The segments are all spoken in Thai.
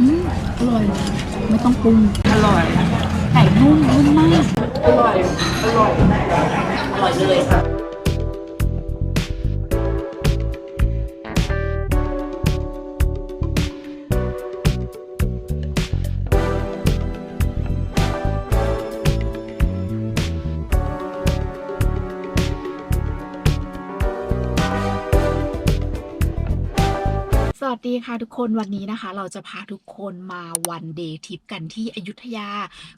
อืมอร่อย ไม่ต้องปรุง อร่อย ไก่นุ่มนุ่มมาก อร่อย อร่อย อร่อยเลยค่ะ สวัสดีค่ะทุกคนวันนี้นะคะ เราจะพาทุกคนมาวันเดย์ทริปกันที่อยุธยา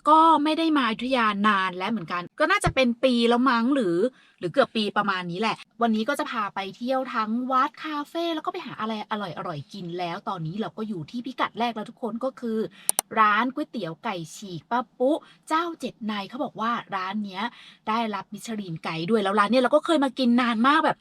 ก็ไม่ได้มาอยุธยานานแล้วเหมือนกัน ก็น่าจะเป็นปีแล้วมั้งหรือ หรือเกือบปีประมาณนี้แหละ วันนี้ก็จะพาไปเที่ยวทั้งวัดคาเฟ่แล้วก็ไปหาอะไรอร่อยๆกินแล้ว ตอนนี้เราก็อยู่ที่พิกัดแรกแล้วทุกคนก็คือ ร้านก๋วยเตี๋ยวไก่ฉีกป้าปุ๊ เจ้าเจ็ดนายเขาบอกว่าร้านเนี้ยได้รับมิชลินไกด์ด้วยแล้วร้านเนี้ยเราก็เคยมากินนานมากแบบ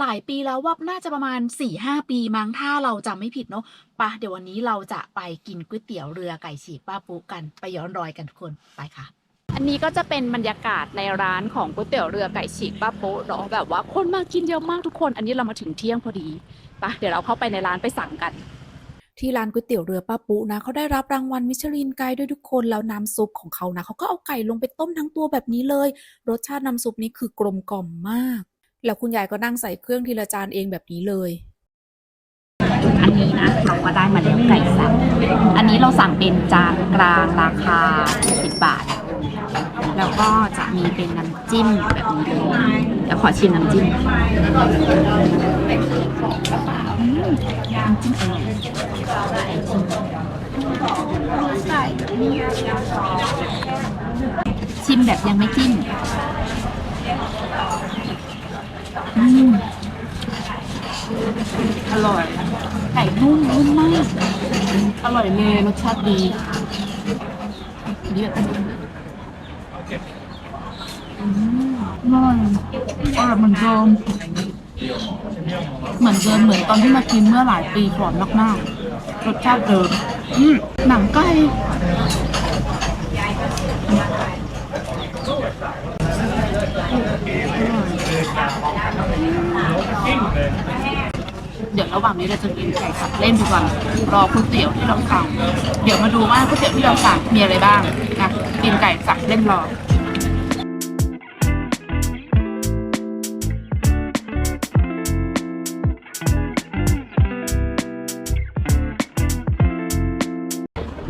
หลายปีแล้วว่าน่าจะประมาณ4ี่ห้าปีมั้งถ้าเราจำไม่ผิดเนาะปะเดี๋ยววันนี้เราจะไปกินก๋วยเตี๋ยวเรือไก่ฉีกป้าปุ๊กันไปย้อนรอยกันทุกคนไปค่ะ อันนี้ก็จะเป็นบรรยากาศในร้านของก๋วยเตี๋ยวเรือไก่ฉีกป้าปุ๊เนาะแบบว่าคนมากินเยอะมากทุกคน อันนี้เรามาถึงเที่ยงพอดีปะเดี๋ยวเราเข้าไปในร้านไปสั่งกันที่ร้านก๋วยเตี๋ยวเรือป้าปุ๊นะเขาได้รับรางวัลมิชลินไกด์ด้วยทุกคนแล้วน้ำซุปของเขานะเขาก็เอาไก่ลงไปต้มทั้งตัวแบบนี้เลย รสชาติน้ำซุปนี้คือกลมกล่อมมาก แล้วคุณยายก็นั่งใส่เครื่องทีละจานเองแบบนี้เลย อันนี้นะเราก็ได้มาแล้วไก่สับอันนี้เราสั่งเป็นจานกลางราคา10บาท แล้วก็จะมีเป็นน้ำจิ้มแบบนี้เลยเดี๋ยวขอชิมน้ำจิ้มน้ำจิ้มอร่อยชิมแบบยังไม่จิ้มอืมอร่อย ไก่นุ่มนุ่มมาก อร่อยเลยรสชาติดีนี่แบบอืมอร่อย อร่อยเหมือนเดิมเหมือนเดิมเหมือนตอนที่มากินเมื่อหลายปีก่อนมากๆรสชาติเดิมหนังไก่เดี๋ยวระหว่างนี้เราจะกินไก่สับเล่นดูก่อนรอก๋วยเตี๋ยวที่เราสั่งเดี๋ยวมาดูว่าก๋วยเตี๋ยวที่เราสั่งมีอะไรบ้างนะกินไก่สับเล่นรอ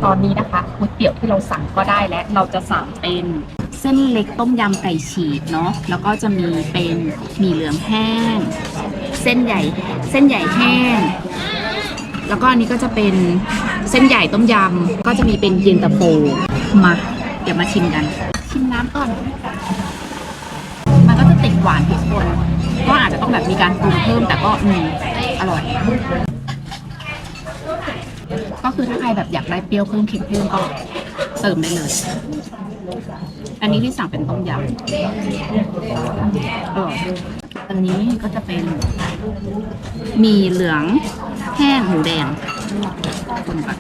ตอนนี้นะคะก๋วยเตี๋ยวที่เราสั่งก็ได้แล้วเราจะสั่งเป็นเส้นเล็กต้มยำไก่ฉีกเนาะแล้วก็จะมีเป็นหมี่เหลืองแห้ง เส้นใหญ่เส้นใหญ่แห้ง แล้วก็อันนี้ก็จะเป็นเส้นใหญ่ต้มยำก็จะมีเป็นเย็นตาโฟมาเดี๋ยวมาชิมกัน ชิมน้ำก่อน มันก็จะติดหวานทุกคนก็อาจจะต้องแบบมีการปรุงเพิ่มแต่ก็อืมอร่อย ก็คือถ้าใครแบบอยากได้เปรี้ยวเพิ่มเค็มเพิ่มก็เติมได้เลย อันนี้ที่สั่งเป็นต้มยำเอออันนี้ก็จะเป็นหมีเหลืองแห้งหมูแดงคนก่อน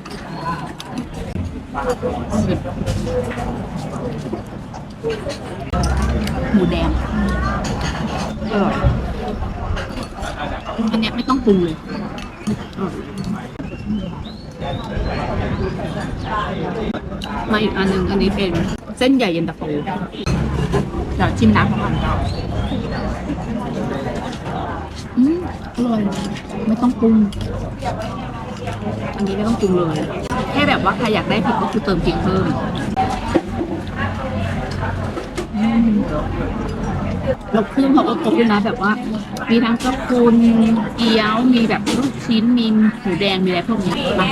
หมูแดงอร่อยอันนี้ไม่ต้องปรุงเลยอร่อย มาอีกอันหนึ่งอันนี้เป็นเส้นใหญ่เย็นตาโฟเดี๋ยวชิมน้ำของมันอืมอร่อยไม่ต้องปรุง อันนี้ไม่ต้องปรุงเลย แค่แบบว่าใครอยากได้เผ็ดก็คือเติมพริกเพิ่มอืมแล้วเครื่องเขาก็ครบด้วยนะแบบว่า มีทั้งกระพุนเกี๊ยว มีแบบลูกชิ้น มีหมูแดง มีอะไรพวกนี้มา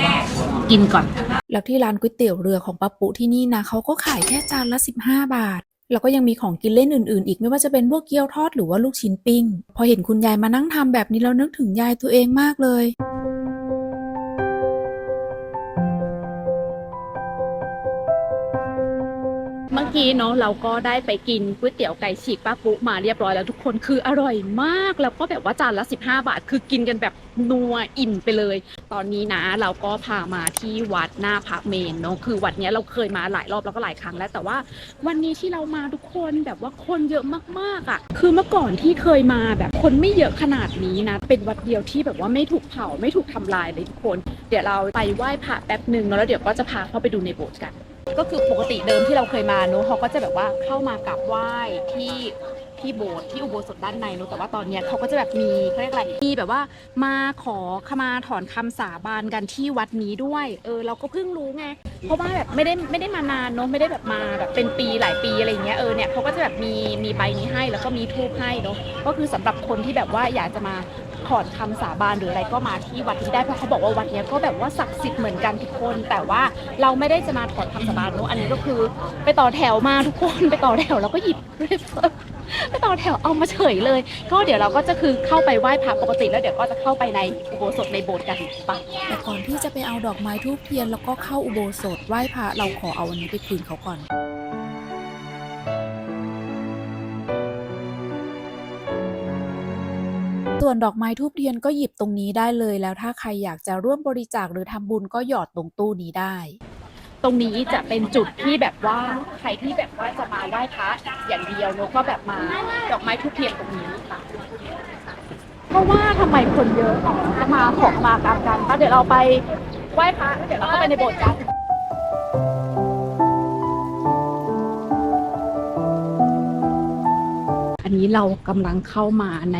กินก่อน แล้วที่ร้านก๋วยเตี๋ยวเรือของป้าปุที่นี่นะเขาก็ขายแค่จานละ 15 บาท แล้วก็ยังมีของกินเล่นอื่นๆ อีกไม่ว่าจะเป็นพวกเกี๊ยวทอดหรือว่าลูกชิ้นปิ้ง พอเห็นคุณยายมานั่งทำแบบนี้แล้วนึกถึงยายตัวเองมากเลย กี้เนาะเราก็ได้ไปกินก๋วยเตี๋ยวไก่ฉีกป้าปุ๊มาเรียบร้อยแล้วทุกคนคืออร่อยมากแล้วก็แบบว่าจานละ 15 บาท คือกินกันแบบนัวอิ่มไปเลย ตอนนี้นะเราก็พามาที่วัดหน้าพระเมนเนาะคือวัดเนี้ยเราเคยมาหลายรอบแล้วก็หลายครั้งแล้วแต่ว่า วันนี้ที่เรามาทุกคนแบบว่าคนเยอะมากๆอะ คือเมื่อก่อนที่เคยมาแบบคนไม่เยอะขนาดนี้นะ เป็นวัดเดียวที่แบบว่าไม่ถูกเผาไม่ถูกทำลายเลยทุกคน เดี๋ยวเราไปไหว้พระแป๊บหนึ่งแล้วเดี๋ยวก็จะพาเข้าไปดูในโบสถ์กัน ก็คือปกติเดิมที่เราเคยมาเนอะเขาก็จะแบบว่าเข้ามากราบไหว้ที่ที่โบสถ์ที่อุโบสถด้านในเนอะแต่ว่าตอนเนี้ยเขาก็จะแบบมีเขาเรียกอะไรมีแบบว่ามาขอขมาถอนคำสาบานกันที่วัดนี้ด้วย เออ เราก็เพิ่งรู้ไง เพราะว่าแบบไม่ได้ไม่ได้มานานเนอะไม่ได้แบบมาแบบเป็นปีหลายปีอะไรอย่างเงี้ยเออเนี่ยเขาก็จะแบบมีมีใบนี้ให้แล้วก็มีทูบให้เนอะก็คือสำหรับคนที่แบบว่าอยากจะมา ถอนคำสาบานหรืออะไรก็มาที่วัดนี้ได้เพราะเขาบอกว่าวัดนี้ก็แบบว่าศักดิ์สิทธิ์เหมือนกันทุกคน แต่ว่าเราไม่ได้จะมาถอนคำสาบานเนอะอันนี้ก็คือไปต่อแถวมาทุกคนไปต่อแถวแล้วก็หยิบไปต่อแถวเอามาเฉยเลย ก็เดี๋ยวเราก็จะคือเข้าไปไหว้พระปกติ แล้วเดี๋ยวก็จะเข้าไปในอุโบสถในโบสถ์กันไปแต่ก่อนที่จะไปเอาดอกไม้ทูบเทียนแล้วก็เข้าอุโบสถไหว้พระเราขอเอาอันนี้ไปคืนเขาก่อน ส่วนดอกไม้ทูบเทียนก็หยิบตรงนี้ได้เลย แล้วถ้าใครอยากจะร่วมบริจาคหรือทำบุญก็หยอดตรงตู้นี้ได้ ตรงนี้จะเป็นจุดที่แบบว่าใครที่แบบว่าจะมาไหว้พระอย่างเดียวเนอะก็แบบมาดอกไม้ทุกเทียนตรงนี้ค่ะเพราะว่าทำไมคนเยอะอ๋อจะมาของมากรรมกันก็เดี๋ยวเราไปไหว้พระแล้วเดี๋ยวเราก็ไปในโบสถ์กันอันนี้เรากำลังเข้ามาใน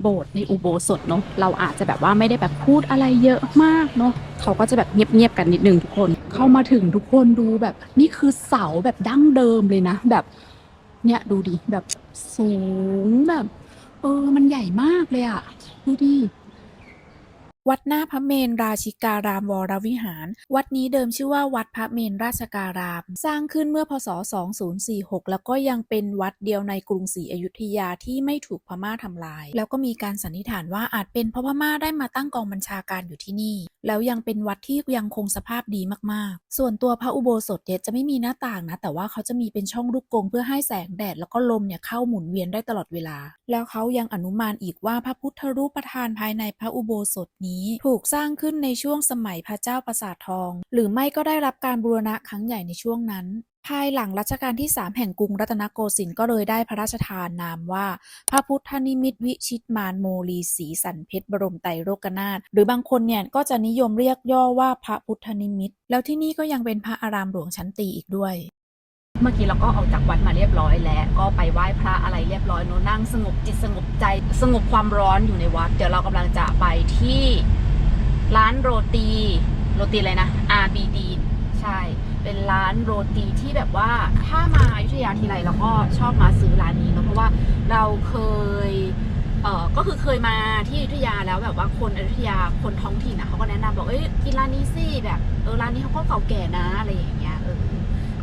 โบสถ์ในอุโบสถเนาะเราอาจจะแบบว่าไม่ได้แบบพูดอะไรเยอะมากเนาะเขาก็จะแบบเงียบๆกันนิดนึงทุกคน เข้ามาถึงทุกคนดูแบบนี่คือเสาแบบดั้งเดิมเลยนะ แบบเนี่ยดูดิแบบสูงแบบ เออมันใหญ่มากเลยอะดูดิ วัดหน้าพระเมนราชิการามวรวิหาร วัดนี้เดิมชื่อว่าวัดพระเมนราชการาม สร้างขึ้นเมื่อพศ 2046 แล้วก็ยังเป็นวัดเดียวในกรุงศรีอยุธยาที่ไม่ถูกพม่าทำลาย แล้วก็มีการสันนิษฐานว่าอาจเป็นเพราะพม่าได้มาตั้งกองบัญชาการอยู่ที่นี่ แล้วยังเป็นวัดที่ยังคงสภาพดีมากๆ ส่วนตัวพระอุโบสถเนี่ยจะไม่มีหน้าต่างนะ แต่ว่าเขาจะมีเป็นช่องลูกกงเพื่อให้แสงแดดแล้วก็ลมเนี่ยเข้าหมุนเวียนได้ตลอดเวลา แล้วเขายังอนุมานอีกว่าพระพุทธรูปประธานภายในพระอุโบสถนี้ถูกสร้างขึ้นในช่วงสมัยพระเจ้าประสาททอง หรือไม่ก็ได้รับการบูรณะครั้งใหญ่ในช่วงนั้น ภายหลังรัชกาลที่ 3 แห่งกรุงรัตนโกสินทร์ก็เลยได้พระราชทานนามว่า พระพุทธนิมิตวิชิตมารโมลีศีสันเพชรบรมไตรโลกนาถหรือบางคนเนี่ยก็จะนิยมเรียกย่อว่าพระพุทธนิมิต แล้วที่นี่ก็ยังเป็นพระอารามหลวงชั้นตีอีกด้วย เมื่อกี้เราก็ออกจากวัดมาเรียบร้อยแล้ว ก็ไปไหว้พระอะไรเรียบร้อยโนนั่งสงบจิตสงบใจ สงบความร้อนอยู่ในวัด เดี๋ยวเรากำลังจะไปที่ร้านโรตีโรตีอะไรนะ RBD ใช่ เป็นร้านโรตีที่แบบว่าถ้ามาอยุธยาทีไรเราก็ชอบมาซื้อร้านนี้เนอะเพราะว่าเราเคยเออก็คือเคยมาที่อยุธยาแล้วแบบว่าคนอยุธยาคนท้องถิ่นนะเขาก็แนะนำบอกเอ้ยกินร้านนี้สิแบบเออร้านนี้เขาก็เก่าแก่นะอะไรอย่างเงี้ยเออ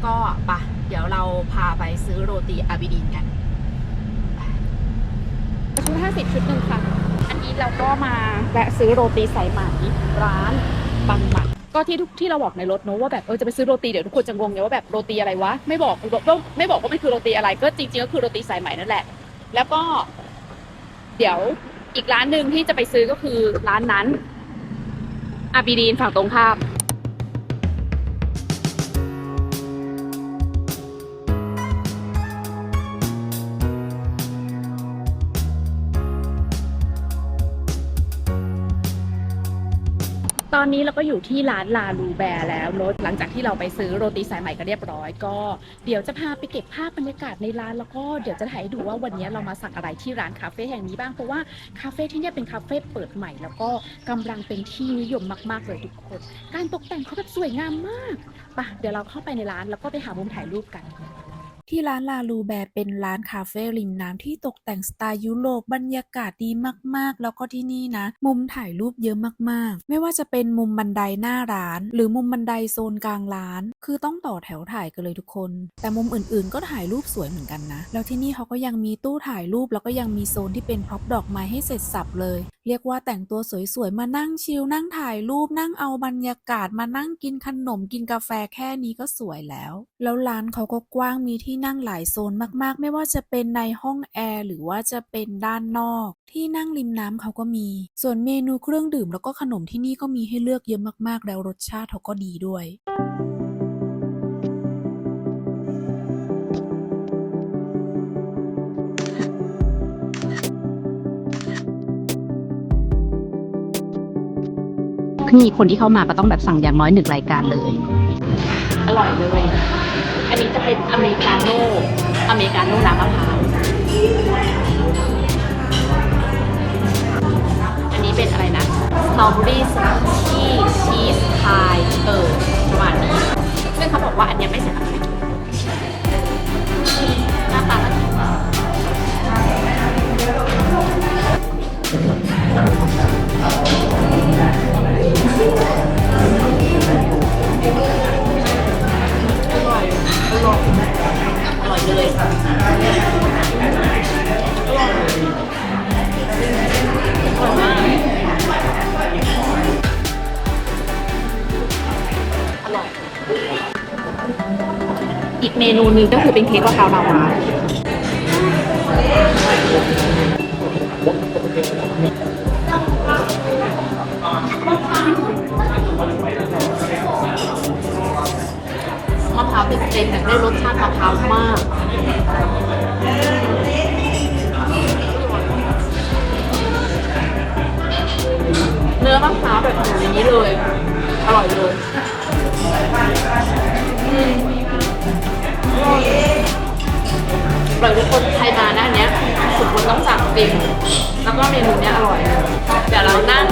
ก็ปะ ดี๋ยวเราพาไปซื้อโรตีอาบิดินกันชุด50ชุดหนึ่งค่ะ อันนี้เราก็มาแวะซื้อโรตีสายไหมร้านบางหมัดก็ที่ทุกที่เราบอกในรถเนอะว่าแบบเออจะไปซื้อโรตีเดี๋ยวทุกคนจะงงไงว่าแบบโรตีอะไรวะไม่บอกก็ไม่บอกว่ามันคือโรตีอะไร ก็จริงๆก็คือโรตีสายไหมนั่นแหละ แล้วก็ เดี๋ยวอีกร้านหนึ่งที่จะไปซื้อก็คือร้านนั้นอาบีดีนฝั่งตรงข้าม อนนี้เราก็อยู่ที่ร้านลาลูแบร์แล้วเนอะหลังจากที่เราไปซื้อโรตีสายใหม่กันเรียบร้อย ก็เดี๋ยวจะพาไปเก็บภาพบรรยากาศในร้านแล้วก็เดี๋ยวจะถ่ายให้ดูว่าวันนี้เรามาสั่งอะไรที่ร้านคาเฟ่แห่งนี้บ้างเพราะว่าคาเฟ่ที่นี่เป็นคาเฟ่เปิดใหม่ แล้วก็กำลังเป็นที่นิยมมาก ๆ เลยทุกคน การตกแต่งเขาแบบสวยงามมากไปะเดี๋ยวเราเข้าไปในร้านแล้วก็ไปหามุมถ่ายรูปกัน ที่ร้านลาลูแบร์เป็นร้านคาเฟ่ริมน้ำที่ตกแต่งสไตล์ยุโรปบรรยากาศดีมากๆ แล้วก็ที่นี่นะ มุมถ่ายรูปเยอะมากๆ ไม่ว่าจะเป็นมุมบันไดหน้าร้าน หรือมุมบันไดโซนกลางร้าน คือต้องต่อแถวถ่ายกันเลยทุกคน แต่มุมอื่นๆ ก็ถ่ายรูปสวยเหมือนกันนะ แล้วที่นี่เขาก็ยังมีตู้ถ่ายรูปแล้วก็ยังมีโซนที่เป็นพร็อพดอกไม้ให้เสร็จสับเลย เรียกว่าแต่งตัวสวยๆมานั่งชิลนั่งถ่ายรูปนั่งเอาบรรยากาศมานั่งกินขนมกินกาแฟแค่นี้ก็สวยแล้ว แล้วร้านเขาก็กว้างมีที่นั่งหลายโซนมากๆ ไม่ว่าจะเป็นในห้องแอร์หรือว่าจะเป็นด้านนอก ที่นั่งริมน้ำเขาก็มี ส่วนเมนูเครื่องดื่มแล้วก็ขนมที่นี่ก็มีให้เลือกเยอะมากๆ แล้วรสชาติเขาก็ดีด้วยคือมีคนที่เข้ามาก็ต้องแบบสั่งอย่างน้อยหนึ่งรายการเลย อร่อยเลย อันนี้จะเป็นอเมริกาโน่ อเมริกาโน่น้ำมะพร้าว อันนี้เป็นอะไรนะสตรอเบอรี่สชีสชีสพายเออประมาณนี้ซึ่งเขาบอกว่าอันเนี้ยไม่ใส่น้ำ เลยอร่อยมากอร่อยอีกเมนูหนึงก็คือเป็นเค้กกะเพราลาวา ร้าวเต็มๆแต่ได้รสชาติมะพร้าวมากเนื้อมะพร้าวแบบอยู่ในนี้เลย อร่อยเลยอร่อยทุกคนใครมาหน้าเนี้ยสุดคนต้องสั่งเต็มแล้วก็เมนูเนี้ยอร่อยเดี๋ยวเรานั่ง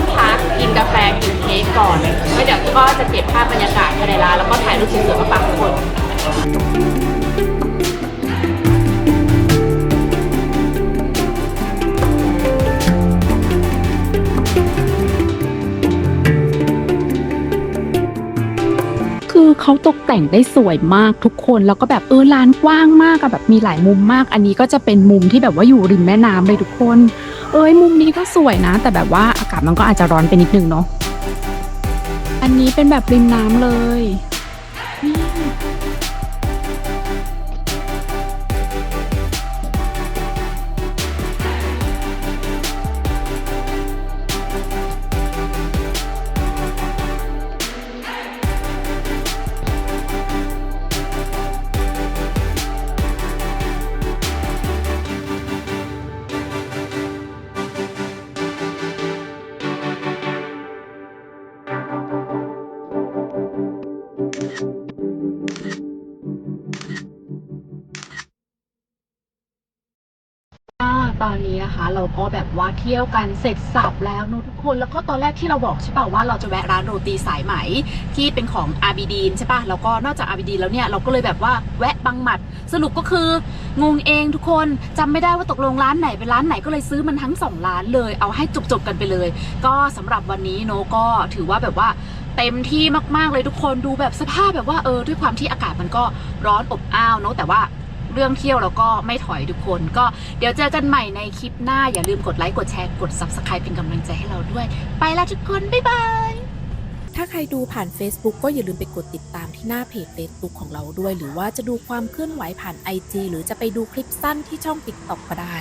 ก่อนแล้วเดี๋ยวก็จะเก็บภาพบรรยากาศภายในร้านแล้วก็ถ่ายรูปสวยๆมาฝากทุกคนคือเขาตกแต่งได้สวยมากทุกคนแล้วก็แบบเออร้านกว้างมากอะแบบมีหลายมุมมาก อันนี้ก็จะเป็นมุมที่แบบว่าอยู่ริมแม่น้ำเลยทุกคน เอ้ยมุมนี้ก็สวยนะ แต่แบบว่าอากาศมันก็อาจจะร้อนไปนิดนึงเนาะ อันนี้เป็นแบบริมน้ำเลย นี้นะคะเราก็แบบว่าเที่ยวกันเสร็จสับแล้วนอะทุกคนแล้วก็ตอนแรกที่เราบอกใช่ป่ะว่าเราจะแวะร้านโรตีสายไหมที่เป็นของอาบิดีนใช่ป่ะแล้วก็นอกจากอาบิดีนแล้วเนี่ยเราก็เลยแบบว่าแวะบางหมัด สรุปก็คืองงเองทุกคนจำไม่ได้ว่าตกลงร้านไหนเป็นร้านไหนก็เลยซื้อมันทั้งสองร้านเลย เอาให้จบๆกันไปเลย ก็สำหรับวันนี้โนก็ถือว่าแบบว่าเต็มที่มากๆเลยทุกคนดูแบบสภาพแบบว่าเออด้วยความที่อากาศมันก็ร้อนอบอ้าวเนอะแต่ว่า เรื่องเที่ยวแล้วก็ไม่ถอยทุกคน ก็เดี๋ยวเจอกันใหม่ในคลิปหน้าอย่าลืมกดไลค์กดแชร์กด Subscribe เป็นกำลังใจให้เราด้วย ไปแล้วทุกคน บ๊ายบายถ้าใครดูผ่าน Facebook ก็อย่าลืมไปกดติดตามที่หน้าเพจ Facebook ของเราด้วย หรือว่าจะดูความเคลื่อนไหวผ่าน IG หรือจะไปดูคลิปสั้นที่ช่อง TikTok ก็ได้